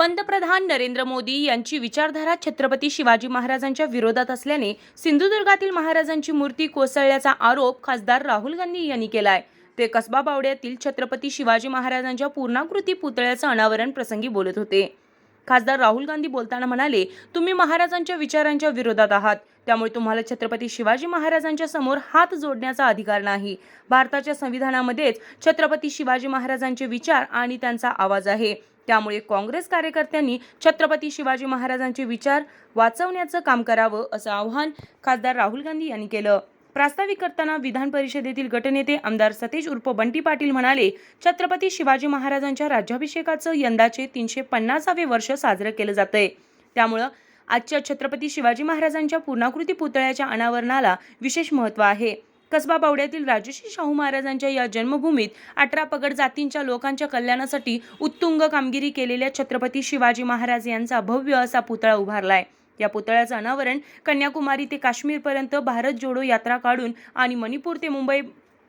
पंतप्रधान नरेंद्र मोदी यांची विचारधारा छत्रपती शिवाजी महाराजांच्या विरोधात असल्याने सिंधुदुर्गातील महाराजांची मूर्ती कोसळल्याचा आरोप खासदार राहुल गांधी यांनी केलाय. ते कसबा बावड्यातील छत्रपती शिवाजी महाराजांच्या पूर्णाकृती पुतळ्याचं अनावरण प्रसंगी बोलत होते. खासदार राहुल गांधी बोलताना म्हणाले तुम्ही महाराजांच्या विचारांच्या विरोधात आहात. त्यामुळे तुम्हाला छत्रपती शिवाजी महाराजांच्या समोर हात जोडण्याचा अधिकार नाही. भारताच्या संविधानामध्येच छत्रपती शिवाजी महाराजांचे विचार आणि त्यांचा आवाज आहे. त्यामुळे काँग्रेस कार्यकर्त्यांनी छत्रपती शिवाजी महाराजांचे विचार वाचवण्याचं काम करावं असं आवाहन खासदार राहुल गांधी यांनी केलं. प्रास्ताविक करताना विधान परिषदेतील गटनेते आमदार सतेज उर्फ बंटी पाटील म्हणाले छत्रपती शिवाजी महाराजांच्या राज्याभिषेकाचं यंदाचे तीनशे पन्नासावे वर्ष साजरं केलं जातंय. त्यामुळं आजच्या छत्रपती शिवाजी महाराजांच्या पूर्णाकृती पुतळ्याच्या अनावरणाला विशेष महत्त्व आहे. कसबा बावड्यातील राजश्री शाहू महाराजांच्या या जन्मभूमीत अठरा पगड जातींच्या लोकांच्या कल्याणासाठी उत्तुंग कामगिरी केलेल्या छत्रपती शिवाजी महाराज यांचा भव्य असा पुतळा उभारलाय. या पुतळ्याचं अनावरण कन्याकुमारी ते काश्मीरपर्यंत भारत जोडो यात्रा काढून आणि मणिपूर ते मुंबई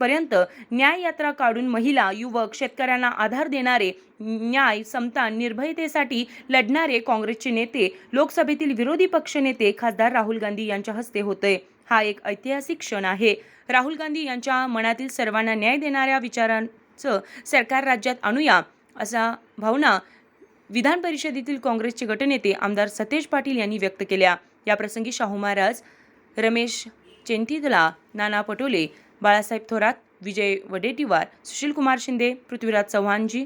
पर्यंत न्याय यात्रा काढून महिला युवक शेतकऱ्यांना आधार देणारे न्याय समता निर्भयतेसाठी लढणारे काँग्रेसचे नेते लोकसभेतील विरोधी पक्षनेते खासदार राहुल गांधी यांच्या हस्ते होतंय. हा एक ऐतिहासिक क्षण आहे. राहुल गांधी यांच्या मनातील सर्वांना न्याय देणाऱ्या विचारांचं सरकार राज्यात आणूया असा भावना विधान परिषदेतील काँग्रेसचे गटनेते आमदार सतेज पाटील यांनी व्यक्त केल्या. याप्रसंगी शाहू महाराज रमेश चेंथितला नाना पटोले बाळासाहेब थोरात विजय वडेटीवार सुशीलकुमार शिंदे पृथ्वीराज चव्हाणजी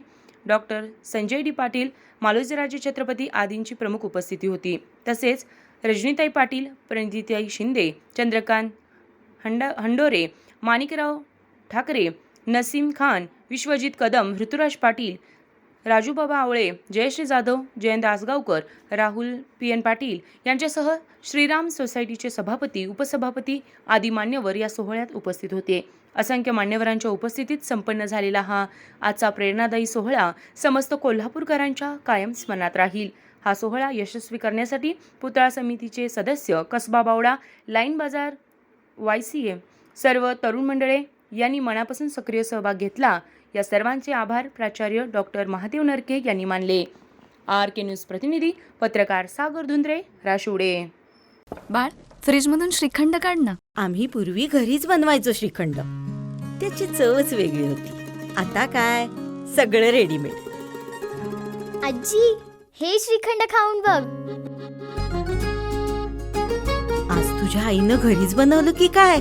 डॉक्टर संजय डी पाटील मालोजीराजे छत्रपती आदींची प्रमुख उपस्थिती होती. तसेच रजनीताई पाटील प्रणितीताई शिंदे चंद्रकांत हंड हंडोरे माणिकराव ठाकरे नसीम खान विश्वजित कदम ऋतुराज पाटील राजूबाबा आवळे जयश्री जाधव जयंत आसगावकर राहुल पी एन पाटील यांच्यासह श्रीराम सोसायटीचे सभापती उपसभापती आदी मान्यवर या सोहळ्यात उपस्थित होते. असंख्य मान्यवरांच्या उपस्थितीत संपन्न झालेला हा आजचा प्रेरणादायी सोहळा समस्त कोल्हापूरकरांच्या कायम स्मरणात राहील. हा सोहळा यशस्वी करण्यासाठी पुतळा समितीचे सदस्य Kasba Bawada line Bazar Y C A सर्व तरुण मंडळे यांनी मनापासून सक्रिय सहभाग घेतला. या सर्वांचे आभार. प्राचार्य डॉक्टर महादेव नरके यांनी मानले. आर के न्यूज प्रतिनिधी पत्रकार सागर धुंद्रे राशिवडे. बाळ फ्रीजमधून श्रीखंड काढ ना. आम्ही पूर्वी घरीच बनवायचो श्रीखंड. त्याची चवच वेगळी होती. आता काय? सगळं रेडीमेड आजी हे श्रीखंड खाऊन बघ. आज तुझ्या आईनं घरीच बनवलं की काय.